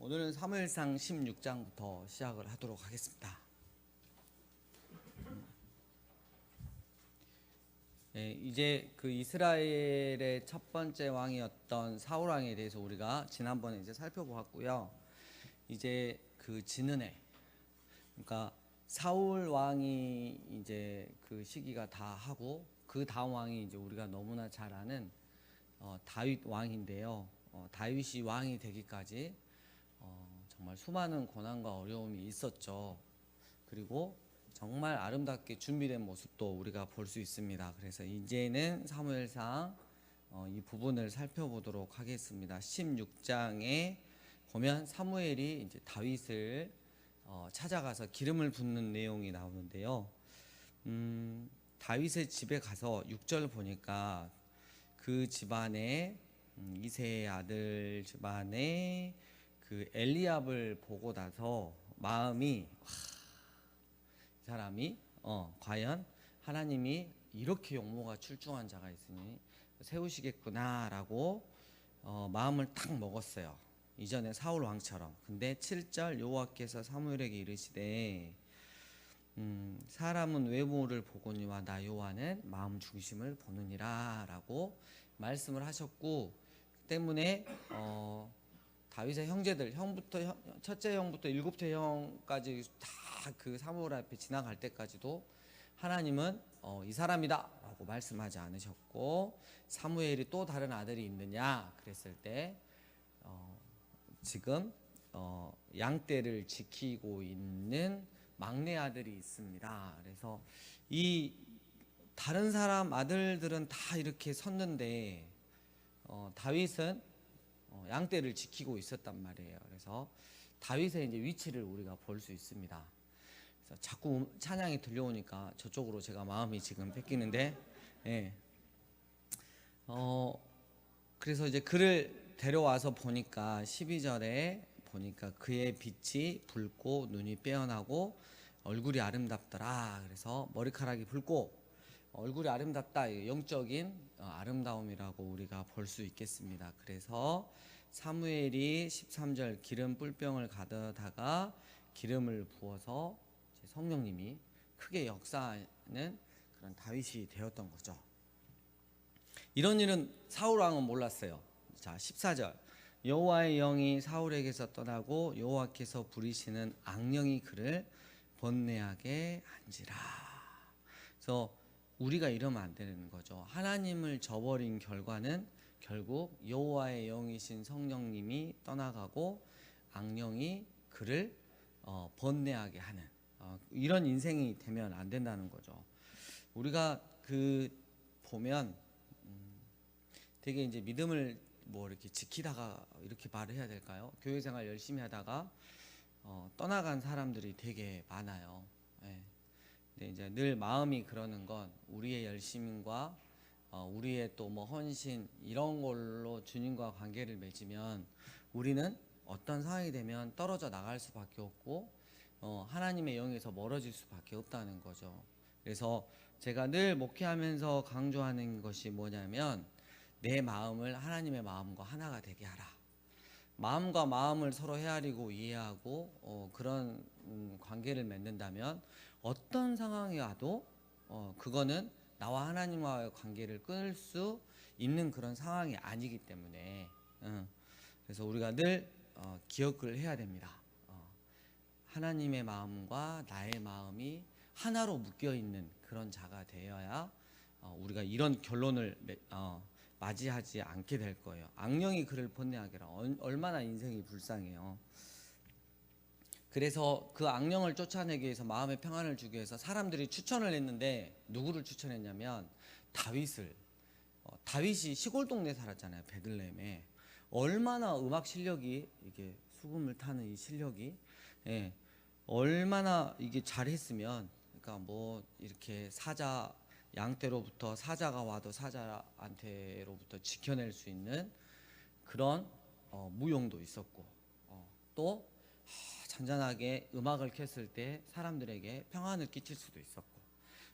오늘은 사무엘상 16장부터 시작을 하도록 하겠습니다. 예, 이제 그 이스라엘의 첫 번째 왕이었던 사울 왕에 대해서 우리가 지난번에 이제 살펴보았고요. 이제 그 지는해 그러니까 사울 왕이 이제 그 시기가 다 하고 그 다음 왕이 이제 우리가 너무나 잘 아는 어, 다윗 왕인데요. 어, 다윗이 왕이 되기까지 어, 정말 수많은 고난과 어려움이 있었죠. 그리고 정말 아름답게 준비된 모습도 우리가 볼 수 있습니다. 그래서 이제는 사무엘상 어, 이 부분을 살펴보도록 하겠습니다. 16장에 보면 사무엘이 이제 다윗을 어, 찾아가서 기름을 붓는 내용이 나오는데요. 음, 다윗의 집에 가서 6절 보니까 그 집안에 음, 이세의 아들 집안에 그 엘리압을 보고 나서 마음이 와, 이 사람이 어 과연 하나님이 이렇게 용모가 출중한 자가 있으니 세우시겠구나라고 어, 마음을 탁 먹었어요. 이전에 사울 왕처럼. 근데 7절 여호와께서 사무엘에게 이르시되 음, 사람은 외모를 보거니와 나 여호와는 마음 중심을 보느니라라고 말씀을 하셨고 때문에 어, 다윗의 형제들 형부터 형, 첫째 형부터 일곱째 형까지 다 그 사무엘 앞에 지나갈 때까지도 하나님은 어, 이 사람이다라고 말씀하지 않으셨고 사무엘이 또 다른 아들이 있느냐 그랬을 때 어, 지금 어, 양떼를 지키고 있는 막내 아들이 있습니다. 그래서 이 다른 사람 아들들은 다 이렇게 섰는데 어, 다윗은 어, 양떼를 지키고 있었단 말이에요. 그래서 다윗의 이제 위치를 우리가 볼 수 있습니다. 그래서 자꾸 음- 찬양이 들려오니까 저쪽으로 제가 마음이 지금 뺏기는데, 예. 어, 그래서 이제 그를 데려와서 보니까 12절에 보니까 그의 빛이 붉고 눈이 빼어나고 얼굴이 아름답더라. 그래서 머리카락이 붉고 얼굴이 아름답다. 영적인 어, 아름다움이라고 우리가 볼 수 있겠습니다. 그래서 사무엘이 13절 기름 뿔병을 가져다가 기름을 부어서 성령님이 크게 역사하는 그런 다윗이 되었던 거죠. 이런 일은 사울 왕은 몰랐어요. 자, 14절. 여호와의 영이 사울에게서 떠나고 여호와께서 부리시는 악령이 그를 번뇌하게 한지라. 그래서 우리가 이러면 안 되는 거죠. 하나님을 저버린 결과는 결국 여호와의 영이신 성령님이 떠나가고 악령이 그를 어, 번뇌하게 하는 어, 이런 인생이 되면 안 된다는 거죠. 우리가 그 보면 음, 되게 이제 믿음을 뭐 이렇게 지키다가 이렇게 말을 해야 될까요? 교회 생활 열심히 하다가 어, 떠나간 사람들이 되게 많아요. 예. 근데 이제 늘 마음이 그러는 건 우리의 열심과 어, 우리의 또 뭐 헌신 이런 걸로 주님과 관계를 맺으면 우리는 어떤 상황이 되면 떨어져 나갈 수밖에 없고 어, 하나님의 영에서 멀어질 수밖에 없다는 거죠. 그래서 제가 늘 목회하면서 강조하는 것이 뭐냐면 내 마음을 하나님의 마음과 하나가 되게 하라. 마음과 마음을 서로 헤아리고 이해하고 어, 그런 음, 관계를 맺는다면 어떤 상황이 와도 어, 그거는 나와 하나님과의 관계를 끊을 수 있는 그런 상황이 아니기 때문에 응. 그래서 우리가 늘 어, 기억을 해야 됩니다. 어, 하나님의 마음과 나의 마음이 하나로 묶여 있는 그런 자가 되어야 어, 우리가 이런 결론을 맞이하지 않게 될 거예요. 악령이 그를 번뇌하게라 얼- 얼마나 인생이 불쌍해요. 그래서 그 악령을 쫓아내기 위해서 마음의 평안을 주기 위해서 사람들이 추천을 했는데 누구를 추천했냐면 다윗을. 어, 다윗이 시골 동네 살았잖아요 베들레헴에. 얼마나 음악 실력이 이게 수금을 타는 이 실력이 예, 얼마나 이게 잘했으면 그러니까 뭐 이렇게 사자 양떼로부터 사자가 와도 사자한테로부터 지켜낼 수 있는 그런 어, 무용도 있었고 어, 또 하, 잔잔하게 음악을 켰을 때 사람들에게 평안을 끼칠 수도 있었고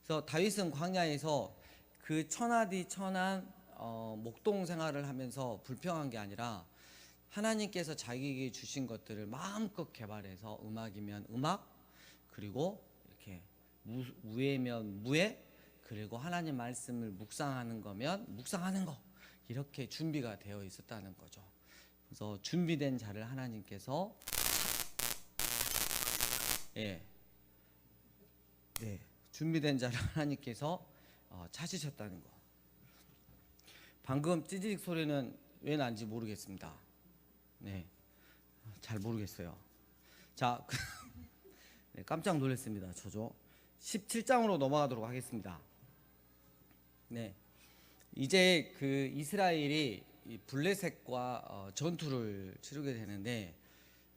그래서 다윗은 광야에서 그 천하디 천한 어, 목동 생활을 하면서 불평한 게 아니라 하나님께서 자기에게 주신 것들을 마음껏 개발해서 음악이면 음악 그리고 이렇게 무, 무예면 무예 그리고 하나님 말씀을 묵상하는 거면 묵상하는 거 이렇게 준비가 되어 있었다는 거죠. 그래서 준비된 자를 하나님께서 예, 네, 준비된 자를 하나님께서 어, 찾으셨다는 거. 방금 찌직 소리는 왜 난지 모르겠습니다. 네, 잘 모르겠어요. 자, 그, 네, 깜짝 놀랐습니다. 저죠. 17장으로 넘어가도록 하겠습니다. 네, 이제 그 이스라엘이 이 블레셋과 어, 전투를 치르게 되는데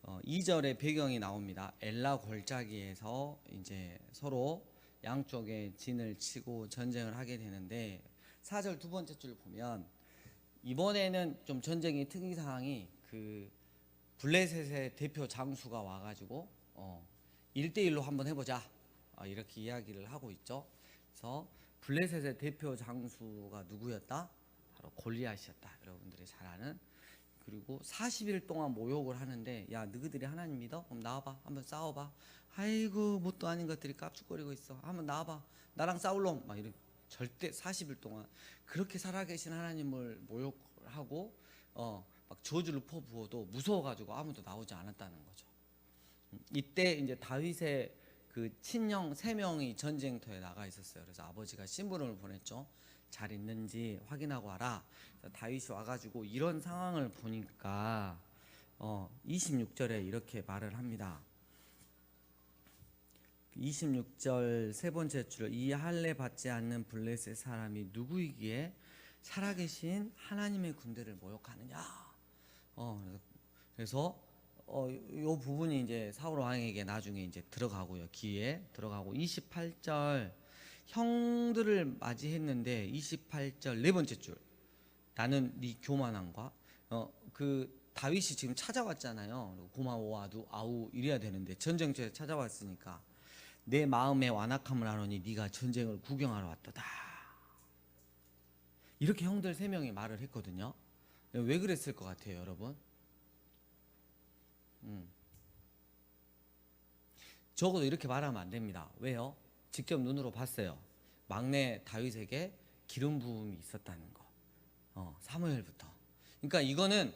어, 2절의 배경이 나옵니다. 엘라 골짜기에서 이제 서로 양쪽에 진을 치고 전쟁을 하게 되는데 4절 두 번째 줄 보면 이번에는 좀 전쟁의 특이 사항이 그 블레셋의 대표 장수가 와가지고 어 1대1로 한번 해보자 어, 이렇게 이야기를 하고 있죠. 그래서 블레셋의 대표 장수가 누구였다? 바로 골리앗이었다. 여러분들이 잘 아는 그리고 40일 동안 모욕을 하는데 야 너희들이 하나님 믿어? 그럼 나와봐. 한번 싸워봐. 아이고 뭣도 아닌 것들이 깝죽거리고 있어. 한번 나와봐. 나랑 싸울놈. 막 이렇게 절대 40일 동안. 그렇게 살아계신 하나님을 모욕하고 어막 저주를 퍼부어도 무서워가지고 아무도 나오지 않았다는 거죠. 음, 이때 이제 다윗의 그 친형 세 명이 전쟁터에 나가 있었어요. 그래서 아버지가 신부름을 보냈죠 잘 있는지 확인하고 와라. 다윗이 와가지고 이런 상황을 보니까 어 26절에 이렇게 말을 합니다. 26절 세 번째 줄 이 할례 받지 않는 블레셋 사람이 누구이기에 살아계신 하나님의 군대를 모욕하느냐. 어 그래서 어, 요 부분이 이제 사울 왕에게 나중에 이제 들어가고요. 기에 들어가고 28절 형들을 맞이했는데 28절 네 번째 줄 나는 네 교만함과 어 그 다윗이 지금 찾아왔잖아요. 고마워 아두 아우 이래야 되는데 전쟁터에 찾아왔으니까 내 마음에 완악함을 하노니 네가 전쟁을 구경하러 왔도다. 이렇게 형들 세 명이 말을 했거든요. 왜 그랬을 것 같아요, 여러분? 음. 적어도 이렇게 말하면 안 됩니다. 왜요? 직접 눈으로 봤어요. 막내 다윗에게 기름 부음이 있었다는 거. 어, 사무엘부터. 그러니까 이거는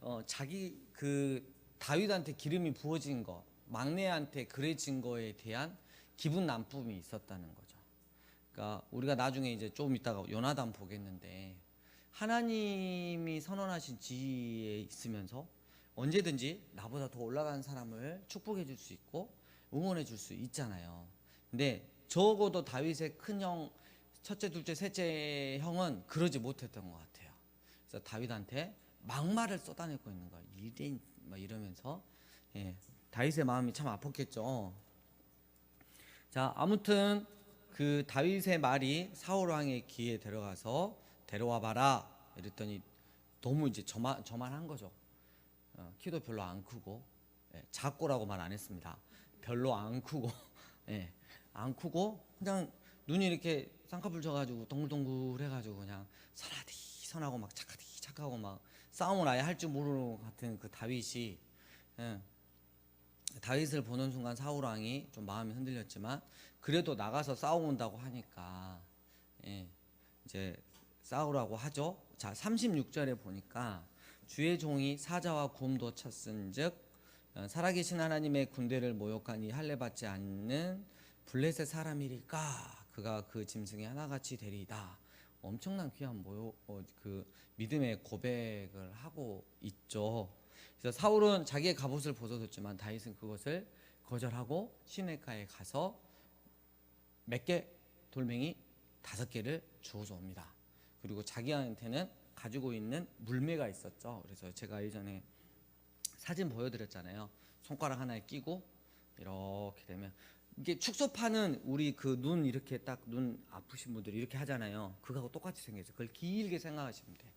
어, 자기 그 다윗한테 기름이 부어진 거, 막내한테 그래진 거에 대한 기분 나쁨이 있었다는 거죠. 그러니까 우리가 나중에 이제 좀 이따가 요나단 보겠는데 하나님이 선언하신 지위에 있으면서 언제든지 나보다 더 올라가는 사람을 축복해 줄 수 있고 응원해 줄 수 있잖아요. 근데 적어도 다윗의 큰형 첫째, 둘째, 셋째 형은 그러지 못했던 것 같아요. 그래서 다윗한테 막말을 쏟아내고 있는 거야. 이래 막 이러면서 예, 다윗의 마음이 참 아팠겠죠. 자, 아무튼 그 다윗의 말이 사울 왕의 귀에 들어가서 데려와 봐라. 이랬더니 너무 이제 저만 저만 한 거죠. 어, 키도 별로 안 크고 예, 작고라고 말 안 했습니다. 별로 안 크고 예, 안 크고 그냥 눈이 이렇게 쌍꺼풀 져가지고 동글동글 해가지고 그냥 선하디 선하고 막 착하디 착하고 막 싸움을 아예 할 줄 모르는 것 같은 그 다윗이 예, 다윗을 보는 순간 사울 왕이 좀 마음이 흔들렸지만 그래도 나가서 싸워온다고 하니까 예, 이제 싸우라고 하죠. 자 36절에 보니까 주의 종이 사자와 곰도 쳤은즉 어, 살아계신 하나님의 군대를 모욕하니 할례 받지 않는 블레셋 사람이리까 그가 그 짐승이 하나같이 되리이다. 엄청난 귀한 모욕 어, 그 믿음의 고백을 하고 있죠. 그래서 사울은 자기의 갑옷을 벗어줬지만 다윗은 그것을 거절하고 시내가에 가서 몇 개 돌멩이 다섯 개를 주워서 옵니다. 그리고 자기한테는 가지고 있는 물매가 있었죠. 그래서 제가 예전에 사진 보여드렸잖아요. 손가락 하나에 끼고 이렇게 되면 이게 축소판은 우리 그 눈 이렇게 딱 눈 아프신 분들이 이렇게 하잖아요. 그거하고 똑같이 생겼어요. 그걸 길게 생각하시면 돼.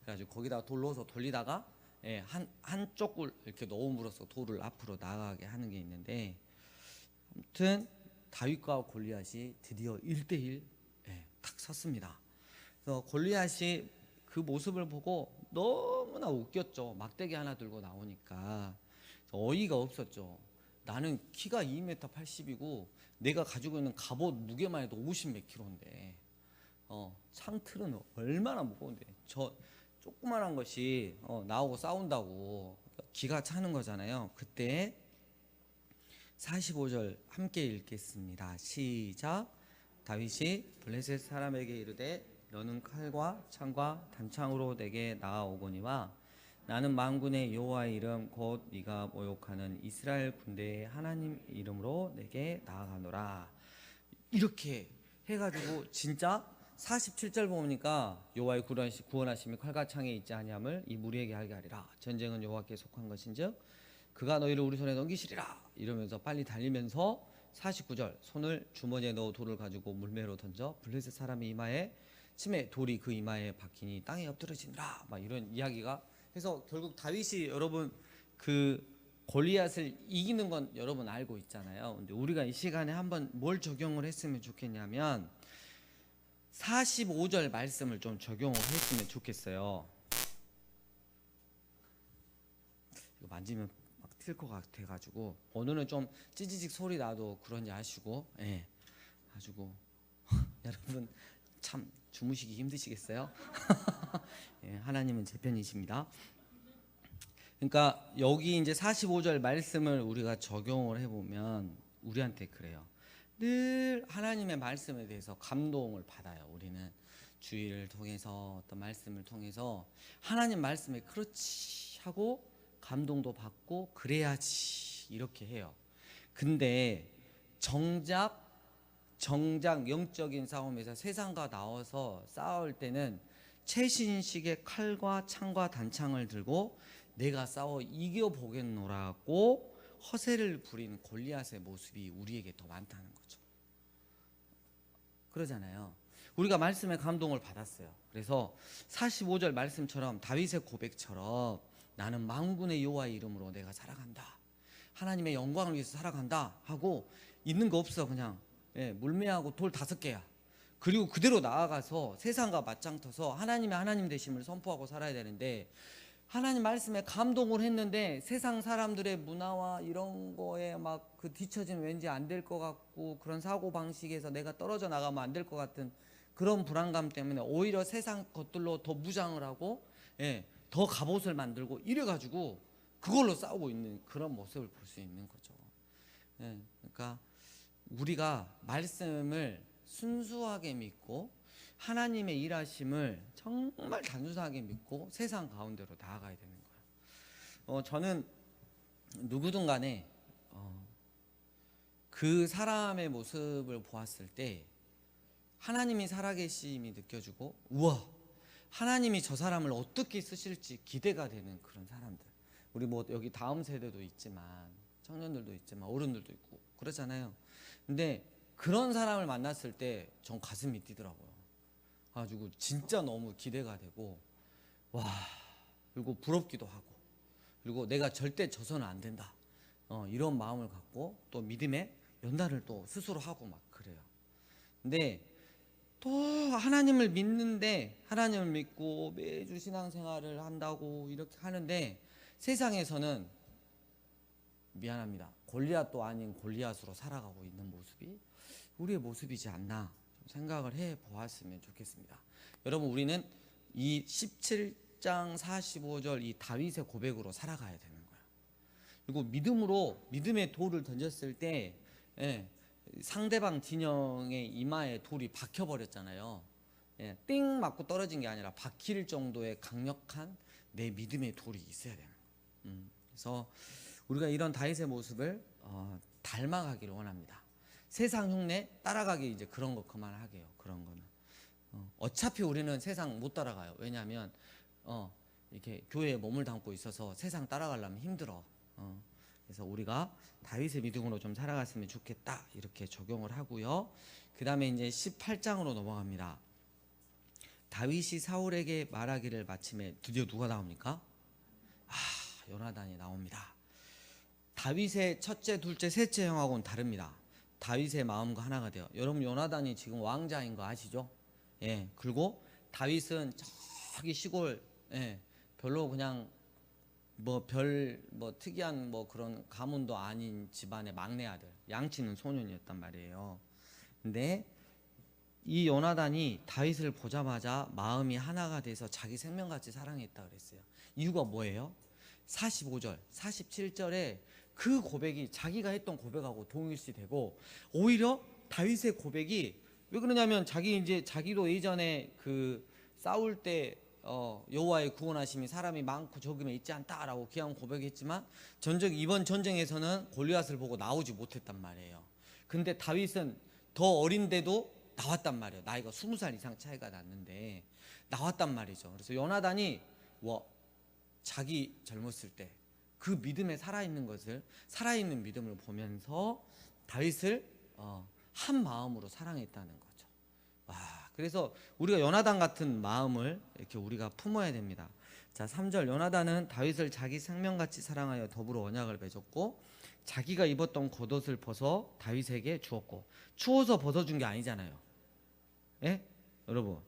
그래가지고 거기다가 돌 넣어서 돌리다가 예, 한 한쪽을 이렇게 넣음으로써 돌을 앞으로 나가게 하는 게 있는데 아무튼 다윗과 골리앗이 드디어 1대1 예, 탁 섰습니다. 그래서 골리앗이 그 모습을 보고 너무나 웃겼죠. 막대기 하나 들고 나오니까 어이가 없었죠. 나는 키가 2m 80이고 내가 가지고 있는 갑옷 무게만 해도 50몇 킬로인데 어, 창틀은 얼마나 무거운데 저 조그만한 것이 어, 나오고 싸운다고 기가 차는 거잖아요. 그때 45절 함께 읽겠습니다. 시작. 다윗이 블레셋 사람에게 이르되 너는 칼과 창과 단창으로 내게 나아오거니와 나는 만군의 여호와의 이름 곧 네가 모욕하는 이스라엘 군대의 하나님 이름으로 내게 나아가노라. 이렇게 해가지고 진짜 47절 보니까 여호와의 구원하심이 칼과 창에 있지 아니함을 이 무리에게 알게 하리라. 전쟁은 여호와께 속한 것인즉 그가 너희를 우리 손에 넘기시리라. 이러면서 빨리 달리면서 49절 손을 주머니에 넣어 돌을 가지고 물매로 던져 블레셋 사람의 이마에 침에 돌이 그 이마에 박히니 땅에 엎드러지니라. 막 이런 이야기가 해서 결국 다윗이 여러분 그 골리앗을 이기는 건 여러분 알고 있잖아요. 근데 우리가 이 시간에 한번 뭘 적용을 했으면 좋겠냐면 45절 말씀을 좀 적용을 했으면 좋겠어요. 이거 만지면 막 튈 것 같아가지고 오늘은 좀 찌지직 소리 나도 그런지 아시고, 예, 가지고 여러분 참 주무시기 힘드시겠어요? 예, 하나님은 제 편이십니다. 그러니까 여기 이제 45절 말씀을 우리가 적용을 해보면 우리한테 그래요. 늘 하나님의 말씀에 대해서 감동을 받아요. 우리는 주의를 통해서 어떤 말씀을 통해서 하나님 말씀에 그렇지 하고 감동도 받고 그래야지 이렇게 해요. 근데 정작 정작 영적인 싸움에서 세상과 나와서 싸울 때는 최신식의 칼과 창과 단창을 들고 내가 싸워 이겨 보겠노라고 허세를 부리는 골리앗의 모습이 우리에게 더 많다는 거죠. 그러잖아요. 우리가 말씀에 감동을 받았어요. 그래서 45절 말씀처럼 다윗의 고백처럼 나는 만군의 여호와의 이름으로 내가 살아간다. 하나님의 영광을 위해서 살아간다 하고 있는 거 없어 그냥 예, 물매하고 돌 다섯 개야. 그리고 그대로 나아가서 세상과 맞짱터서 하나님의 하나님 되심을 선포하고 살아야 되는데 하나님 말씀에 감동을 했는데 세상 사람들의 문화와 이런 거에 막 그 뒤처지면 왠지 안 될 것 같고 그런 사고 방식에서 내가 떨어져 나가면 안 될 것 같은 그런 불안감 때문에 오히려 세상 것들로 더 무장을 하고 예, 더 갑옷을 만들고 이래 가지고 그걸로 싸우고 있는 그런 모습을 볼 수 있는 거죠. 예, 그러니까 우리가 말씀을 순수하게 믿고 하나님의 일하심을 정말 단순하게 믿고 세상 가운데로 나아가야 되는 거예요. 어, 저는 누구든 간에 어, 그 사람의 모습을 보았을 때 하나님이 살아계심이 느껴지고 우와 하나님이 저 사람을 어떻게 쓰실지 기대가 되는 그런 사람들. 우리 뭐 여기 다음 세대도 있지만 청년들도 있지만 어른들도 있고 그렇잖아요. 근데 그런 사람을 만났을 때 전 가슴이 뛰더라고요. 가지고 진짜 너무 기대가 되고 와 그리고 부럽기도 하고 그리고 내가 절대 져서는 안 된다. 어, 이런 마음을 갖고 또 믿음의 연단을 또 스스로 하고 막 그래요. 근데 또 하나님을 믿는데 하나님을 믿고 매주 신앙생활을 한다고 이렇게 하는데 세상에서는 미안합니다. 골리앗도 아닌 골리앗으로 살아가고 있는 모습이 우리의 모습이지 않나 좀 생각을 해 보았으면 좋겠습니다. 여러분 우리는 이 17장 45절 이 다윗의 고백으로 살아가야 되는 거예요. 그리고 믿음으로 믿음의 돌을 던졌을 때 예, 상대방 진영의 이마에 돌이 박혀 버렸잖아요. 예, 띵 맞고 떨어진 게 아니라 박힐 정도의 강력한 내 믿음의 돌이 있어야 되는 거예요. 음, 그래서 우리가 이런 다윗의 모습을 어, 닮아가기를 원합니다. 세상 흉내 따라가기 이제 그런 거 그만하게요. 그런 거는 어, 어차피 우리는 세상 못 따라가요. 왜냐하면 어, 이렇게 교회에 몸을 담고 있어서 세상 따라가려면 힘들어. 어, 그래서 우리가 다윗의 믿음으로 좀 살아갔으면 좋겠다 이렇게 적용을 하고요. 그 다음에 이제 18장으로 넘어갑니다. 다윗이 사울에게 말하기를 마침에 드디어 누가 나옵니까? 아, 요나단이 나옵니다. 다윗의 첫째, 둘째, 셋째 형하고는 다릅니다. 다윗의 마음과 하나가 돼요. 여러분 요나단이 지금 왕자인 거 아시죠? 예. 그리고 다윗은 저기 시골 예, 별로 그냥 뭐별뭐 특이한 뭐 그런 가문도 아닌 집안의 막내 아들 양치는 소년이었단 말이에요. 근데 이 요나단이 다윗을 보자마자 마음이 하나가 돼서 자기 생명같이 사랑했다 그랬어요. 이유가 뭐예요? 45절, 47절에 그 고백이 자기가 했던 고백하고 동일시 되고 오히려 다윗의 고백이 왜 그러냐면 자기 이제 자기도 예전에 그 싸울 때 어, 여호와의 구원하심이 사람이 많고 적음에 있지 않다라고 귀한 고백했지만 전적 이번 전쟁에서는 골리앗을 보고 나오지 못했단 말이에요. 근데 다윗은 더 어린데도 나왔단 말이에요. 나이가 20살 이상 차이가 났는데 나왔단 말이죠. 그래서 요나단이 뭐 자기 젊었을 때 그 믿음에 살아있는 것을 살아있는 믿음을 보면서 다윗을 어, 한 마음으로 사랑했다는 거죠. 와, 그래서 우리가 요나단 같은 마음을 이렇게 우리가 품어야 됩니다. 자, 3절 요나단은 다윗을 자기 생명같이 사랑하여 더불어 언약을 맺었고 자기가 입었던 겉옷을 벗어 다윗에게 주었고 추워서 벗어준 게 아니잖아요. 예? 여러분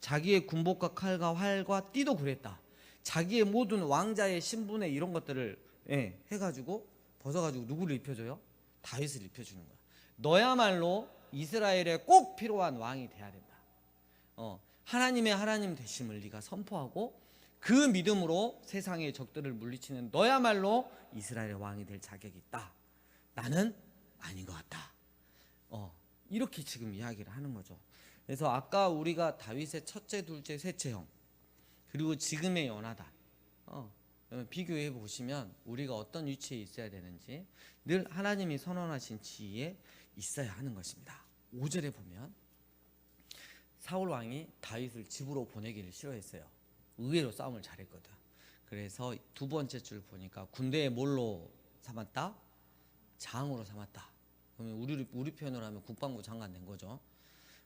자기의 군복과 칼과 활과 띠도 그랬다. 자기의 모든 왕자의 신분의 이런 것들을 예, 해가지고 벗어가지고 누구를 입혀줘요? 다윗을 입혀주는 거야. 너야말로 이스라엘에 꼭 필요한 왕이 돼야 된다. 어, 하나님의 하나님 되심을 네가 선포하고 그 믿음으로 세상의 적들을 물리치는 너야말로 이스라엘의 왕이 될 자격이 있다. 나는 아닌 것 같다. 어, 이렇게 지금 이야기를 하는 거죠. 그래서 아까 우리가 다윗의 첫째, 둘째, 셋째 형 그리고 지금의 연하다. 어, 비교해 보시면 우리가 어떤 위치에 있어야 되는지 늘 하나님이 선언하신 지위에 있어야 하는 것입니다. 5절에 보면 사울 왕이 다윗을 집으로 보내기를 싫어했어요. 의외로 싸움을 잘했거든. 그래서 두 번째 줄 보니까 군대에 뭘로 삼았다? 장으로 삼았다. 그러면 우리 우리 표현으로 하면 국방부 장관 된 거죠.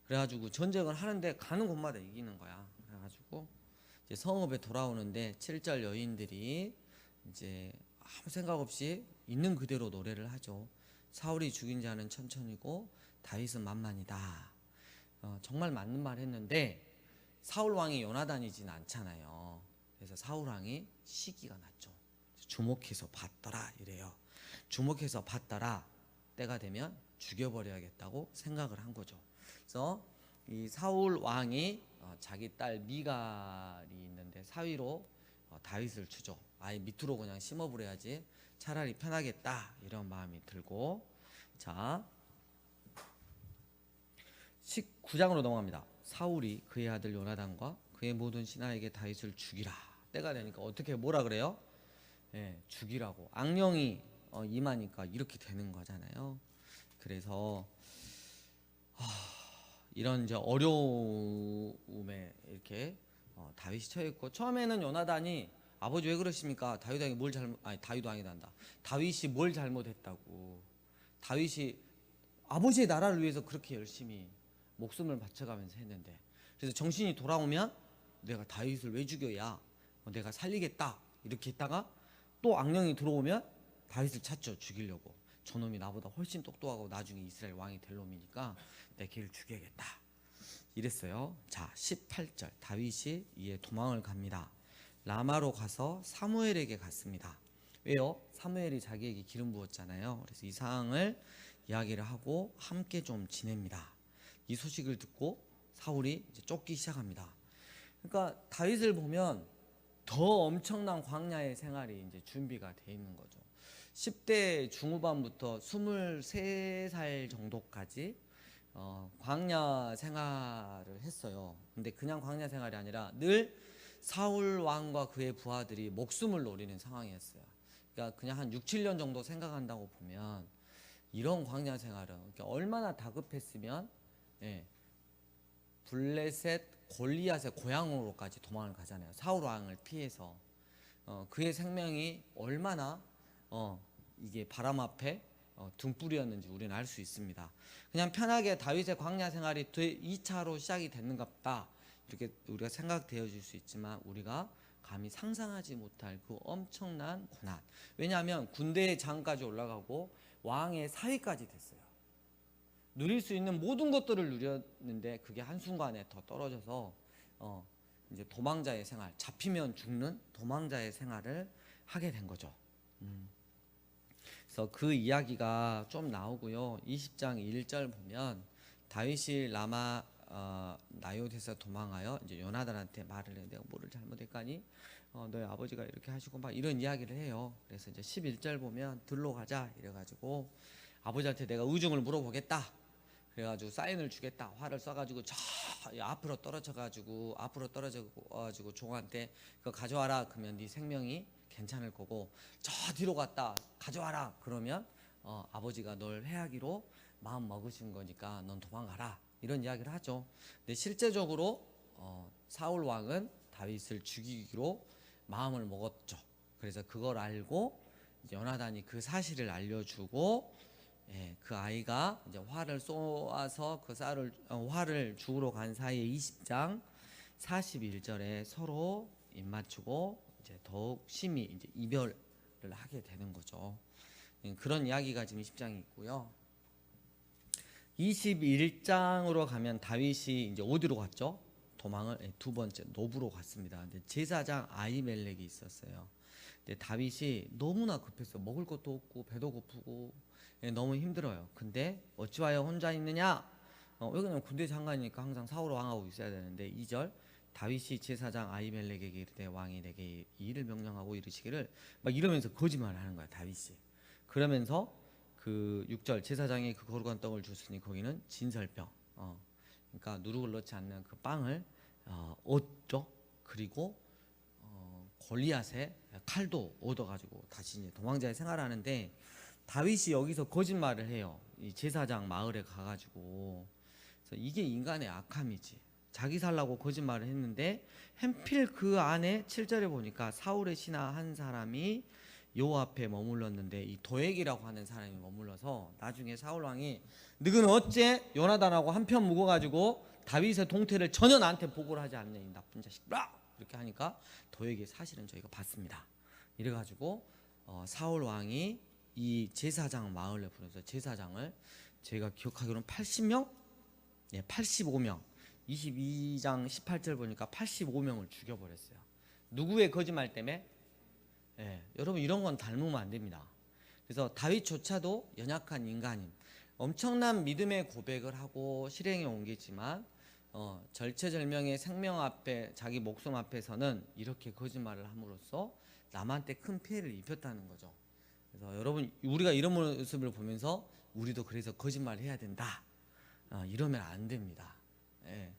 그래가지고 전쟁을 하는데 가는 곳마다 이기는 거야. 그래가지고 성읍에 돌아오는데 7절 여인들이 이제 아무 생각 없이 있는 그대로 노래를 하죠. 사울이 죽인 자는 천천히고 다윗은 만만이다. 어, 정말 맞는 말 했는데 사울 왕이 요나단이진 않잖아요. 그래서 사울 왕이 시기가 났죠. 주목해서 봤더라 이래요. 주목해서 봤더라 때가 되면 죽여버려야겠다고 생각을 한 거죠. 그래서 이 사울 왕이 어, 자기 딸 미갈이 있는데 사위로 어, 다윗을 주죠. 아예 밑으로 그냥 심어버려야지 차라리 편하겠다 이런 마음이 들고 자 19장으로 넘어갑니다. 사울이 그의 아들 요나단과 그의 모든 신하에게 다윗을 죽이라. 때가 되니까 어떻게 뭐라 그래요? 예, 죽이라고. 악령이 어, 임하니까 이렇게 되는 거잖아요. 그래서 하, 이런 이제 어려움에 이렇게 어, 다윗이 처해 있고 처음에는 요나단이 아버지 왜 그러십니까? 다윗 왕이 뭘 잘못 아니 다윗 왕이 난다. 다윗이 뭘 잘못했다고. 다윗이 아버지의 나라를 위해서 그렇게 열심히 목숨을 바쳐가면서 했는데 그래서 정신이 돌아오면 내가 다윗을 왜 죽여야 어, 내가 살리겠다 이렇게 했다가 또 악령이 들어오면 다윗을 찾죠 죽이려고 저놈이 나보다 훨씬 똑똑하고 나중에 이스라엘 왕이 될 놈이니까 내 걔를 죽여야겠다. 이랬어요. 자 18절. 다윗이 이에 도망을 갑니다. 라마로 가서 사무엘에게 갔습니다. 왜요? 사무엘이 자기에게 기름 부었잖아요. 그래서 이 상황을 이야기를 하고 함께 좀 지냅니다. 이 소식을 듣고 사울이 이제 쫓기 시작합니다. 그러니까 다윗을 보면 더 엄청난 광야의 생활이 이제 준비가 돼 있는 거죠. 10대 중후반부터 23살 정도까지 어, 광야 생활을 했어요. 근데 그냥 광야 생활이 아니라 늘 사울 왕과 그의 부하들이 목숨을 노리는 상황이었어요. 그러니까 그냥 한 6, 7년 정도 생각한다고 보면 이런 광야 생활은 얼마나 다급했으면 예. 블레셋 골리앗의 고향으로까지 도망을 가잖아요. 사울 왕을 피해서 어, 그의 생명이 얼마나 어, 이게 바람 앞에 어, 등불이었는지 우리는 알 수 있습니다. 그냥 편하게 다윗의 광야 생활이 2차로 시작이 됐는갑다 이렇게 우리가 생각되어질 수 있지만 우리가 감히 상상하지 못할 그 엄청난 고난. 왜냐하면 군대의 장까지 올라가고 왕의 사위까지 됐어요. 누릴 수 있는 모든 것들을 누렸는데 그게 한순간에 더 떨어져서 어, 이제 도망자의 생활, 잡히면 죽는 도망자의 생활을 하게 된 거죠. 음. 그래서 그 이야기가 좀 나오고요. 20장 1절 보면 다윗이 라마 어, 나요에서 도망하여 이제 요나단한테 말을 해 내가 뭐를 잘못했까니 어, 너희 아버지가 이렇게 하시고 막 이런 이야기를 해요. 그래서 이제 11절 보면 들로 가자 이래가지고 아버지한테 내가 의중을 물어보겠다. 그래가지고 사인을 주겠다. 화를 써가지고 저 앞으로 떨어져가지고 앞으로 떨어져가지고 종한테 그거 가져와라. 그러면 네 생명이 괜찮을 거고 저 뒤로 갔다 가져와라. 그러면 어, 아버지가 널 해하기로 마음 먹으신 거니까 넌 도망가라. 이런 이야기를 하죠. 근데 실제적으로 어, 사울 왕은 다윗을 죽이기로 마음을 먹었죠. 그래서 그걸 알고 요나단이 그 사실을 알려주고 예, 그 아이가 이제 화를 쏘아서 그 쌀을 어, 화를 죽으러 간 사이에 20장 41절에 서로 입맞추고 이제 더욱 심히 이제 이별을 하게 되는 거죠. 예, 그런 이야기가 지금 20장에 있고요. 21장으로 가면 다윗이 이제 어디로 갔죠? 도망을 예, 두 번째 노브로 갔습니다. 근데 제사장 아이멜렉이 있었어요. 근데 다윗이 너무나 급했어. 먹을 것도 없고 배도 고프고 예, 너무 힘들어요. 근데 어찌하여 혼자 있느냐? 어, 왜냐면 군대 장관이니까 항상 사울 왕하고 있어야 되는데 2절 다윗이 제사장 아이멜렉에게 이르되 왕이 내게 이 일을 명령하고 이르시기를 막 이러면서 거짓말을 하는 거야 다윗이. 그러면서 그 6절 제사장이 그 거룩한 떡을 줬으니 거기는 진설병. 어. 그러니까 누룩을 넣지 않는 그 빵을 어, 얻죠. 그리고 어, 골리앗의 칼도 얻어가지고 다시 이제 도망자의 생활하는데 다윗이 여기서 거짓말을 해요. 이 제사장 마을에 가가지고 이게 인간의 악함이지. 자기 살라고 거짓말을 했는데 햄필 그 안에 7절에 보니까 사울의 신하 한 사람이 요 앞에 머물렀는데 이 도액이라고 하는 사람이 머물러서 나중에 사울 왕이 너는 어째 요나단하고 한편 묵어 가지고 다윗의 동태를 전혀 나한테 보고를 하지 않는 이 나쁜 자식들아 이렇게 하니까 도액이 사실은 저희가 봤습니다. 이래 가지고 어, 사울 왕이 이 제사장 마을에 보내서 제사장을 제가 기억하기로는 80명, 예, 85명, 22장 18절 보니까 85명을 죽여버렸어요. 누구의 거짓말 때문에? 예, 여러분 이런 건 닮으면 안 됩니다. 그래서 다윗조차도 연약한 인간임, 엄청난 믿음의 고백을 하고 실행에 옮기지만 어, 절체절명의 생명 앞에 자기 목숨 앞에서는 이렇게 거짓말을 함으로써 남한테 큰 피해를 입혔다는 거죠. 그래서 여러분 우리가 이런 모습을 보면서 우리도 그래서 거짓말 해야 된다. 어, 이러면 안 됩니다. 예.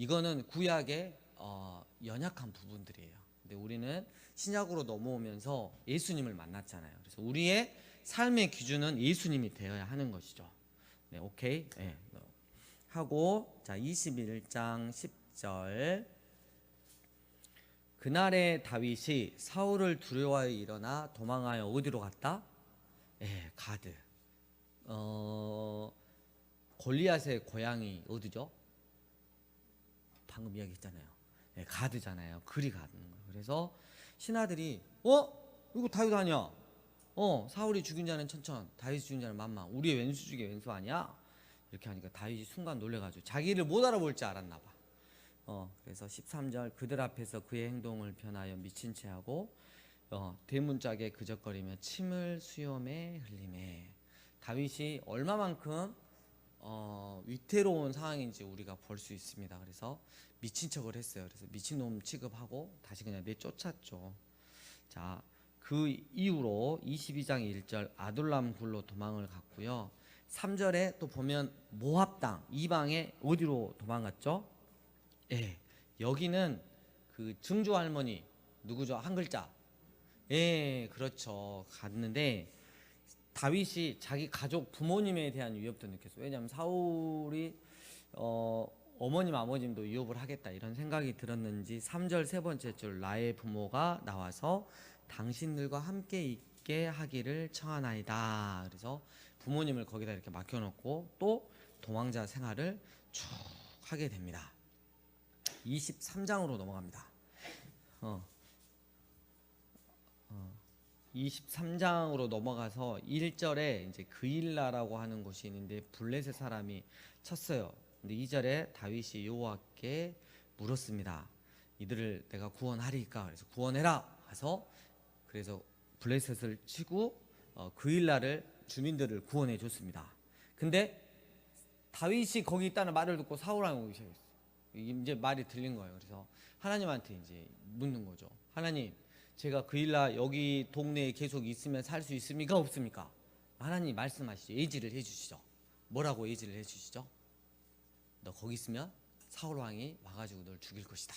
이거는 구약의 어, 연약한 부분들이에요. 근데 우리는 신약으로 넘어오면서 예수님을 만났잖아요. 그래서 우리의 삶의 기준은 예수님이 되어야 하는 것이죠. 네, 오케이. 예. 하고 자 21장 10절 그날에 다윗이 사울을 두려워하여 일어나 도망하여 어디로 갔다? 예, 가드. 어 골리앗의 고향이 어디죠? 방금 이야기했잖아요. 예, 가드잖아요. 그리 가는 거예요. 그래서 신하들이 어 이거 다윗 아니야? 어 사울이 죽인 자는 천천, 다윗 죽인 자는 만만. 우리의 왼수 중에 왼수 아니야? 이렇게 하니까 다윗이 순간 놀래가지고 자기를 못 알아볼 줄 알았나 봐. 어 그래서 13절 그들 앞에서 그의 행동을 변하여 미친 채 하고 어, 대문짝에 그적거리며 침을 수염에 흘리매 다윗이 얼마만큼 어, 위태로운 상황인지 우리가 볼 수 있습니다. 그래서 미친 척을 했어요. 그래서 미친놈 취급하고 다시 그냥 내쫓았죠. 자, 그 이후로 22장 1절 아둘람 굴로 도망을 갔고요. 3절에 또 보면 모압당 이방에 어디로 도망갔죠? 예. 여기는 그 증조 할머니 누구죠? 한 글자. 예, 그렇죠. 갔는데 다윗이 자기 가족 부모님에 대한 위협도 느꼈어요. 왜냐하면 사울이 어, 어머님 아버님도 위협을 하겠다 이런 생각이 들었는지 3절 세 번째 줄 나의 부모가 나와서 당신들과 함께 있게 하기를 청하나이다. 그래서 부모님을 거기다 이렇게 맡겨놓고 또 도망자 생활을 쭉 하게 됩니다. 23장으로 넘어갑니다. 어. 23장으로 넘어가서 1절에 이제 그일라라고 하는 곳이 있는데 블레셋 사람이 쳤어요. 근데 2절에 다윗이 여호와께 물었습니다. 이들을 내가 구원하리까 그래서 구원해라 하서 그래서 블레셋을 치고 어, 그 일날을 주민들을 구원해 줬습니다. 근데 다윗이 거기 있다는 말을 듣고 사울 왕이 오기 시작했어요. 이게 이제 말이 들린 거예요. 그래서 하나님한테 이제 묻는 거죠. 하나님, 제가 그 일날 여기 동네에 계속 있으면 살 수 있습니까? 없습니까? 하나님 말씀하시죠. 예지를 해주시죠. 뭐라고 예지를 해주시죠? 너 거기 있으면 사울 왕이 와가지고 널 죽일 것이다.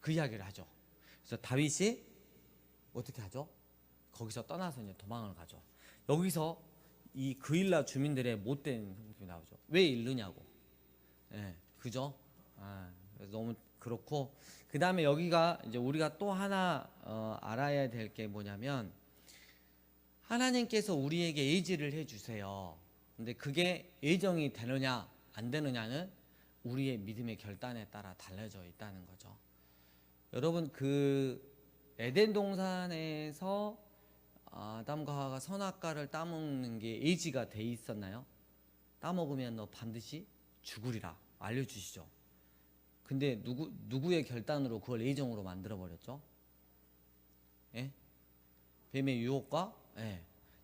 그 이야기를 하죠. 그래서 다윗이 어떻게 하죠? 거기서 떠나서 이제 도망을 가죠. 여기서 이 그일라 주민들의 못된 모습이 나오죠. 왜 잃느냐고. 예, 그죠? 아, 너무 그렇고 그 다음에 여기가 이제 우리가 또 하나 어, 알아야 될 게 뭐냐면 하나님께서 우리에게 예지를 해주세요. 근데 그게 예정이 되느냐 안 되느냐는 우리의 믿음의 결단에 따라 달라져 있다는 거죠. 여러분 그 에덴 동산에서 아담과 하와가 선악과를 따먹는 게 예지가 돼 있었나요? 따먹으면 너 반드시 죽으리라 알려주시죠. 근데 누구 누구의 결단으로 그걸 예정으로 만들어 버렸죠? 예? 뱀의 유혹과 예.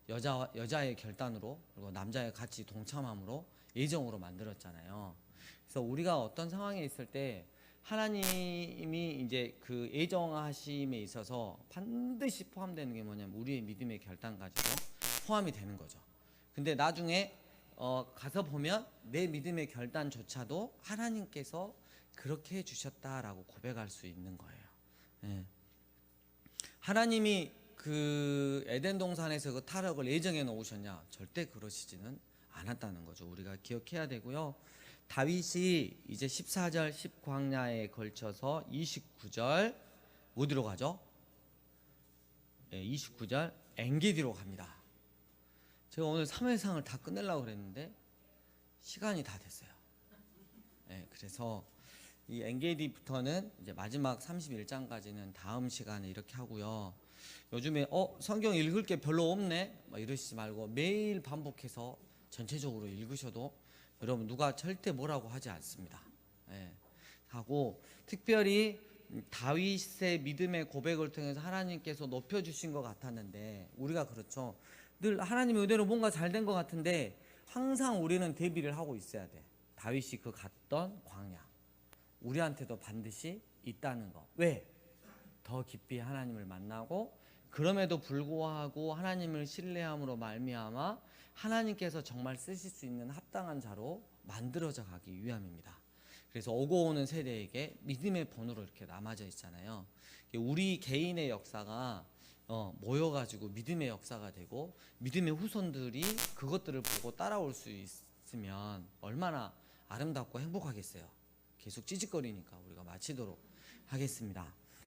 여자 여자의 결단으로 그리고 남자의 같이 동참함으로 예정으로 만들었잖아요. 그래서 우리가 어떤 상황에 있을 때 하나님이 이제 그 예정하심에 있어서 반드시 포함되는 게 뭐냐면 우리의 믿음의 결단 가지고 포함이 되는 거죠. 근데 나중에 어 가서 보면 내 믿음의 결단조차도 하나님께서 그렇게 해주셨다라고 고백할 수 있는 거예요. 예. 하나님이 그 에덴 동산에서 그 타락을 예정해 놓으셨냐? 절대 그러시지는 않았다는 거죠. 우리가 기억해야 되고요. 다윗이 이제 14절 10광야에 걸쳐서 29절 어디로 가죠? 예, 29절 엔게디로 갑니다. 제가 오늘 3회상을 다 끝내려고 그랬는데 시간이 다 됐어요. 예, 그래서 이 엔게디부터는 이제 마지막 31장까지는 다음 시간에 이렇게 하고요. 요즘에 어 성경 읽을 게 별로 없네 막 이러시지 말고 매일 반복해서 전체적으로 읽으셔도 여러분 누가 절대 뭐라고 하지 않습니다. 예. 하고 특별히 다윗의 믿음의 고백을 통해서 하나님께서 높여주신 것 같았는데 우리가 그렇죠. 늘 하나님 의대로 뭔가 잘 된 것 같은데 항상 우리는 대비를 하고 있어야 돼. 다윗이 그 갔던 광야 우리한테도 반드시 있다는 거. 왜? 더 깊이 하나님을 만나고 그럼에도 불구하고 하나님을 신뢰함으로 말미암아 하나님께서 정말 쓰실 수 있는 합당한 자로 만들어져 가기 위함입니다. 그래서 오고 오는 세대에게 믿음의 번호로 이렇게 남아져 있잖아요. 우리 개인의 역사가 어, 모여가지고 믿음의 역사가 되고 믿음의 후손들이 그것들을 보고 따라올 수 있으면 얼마나 아름답고 행복하겠어요. 계속 찌직거리니까 우리가 마치도록 하겠습니다.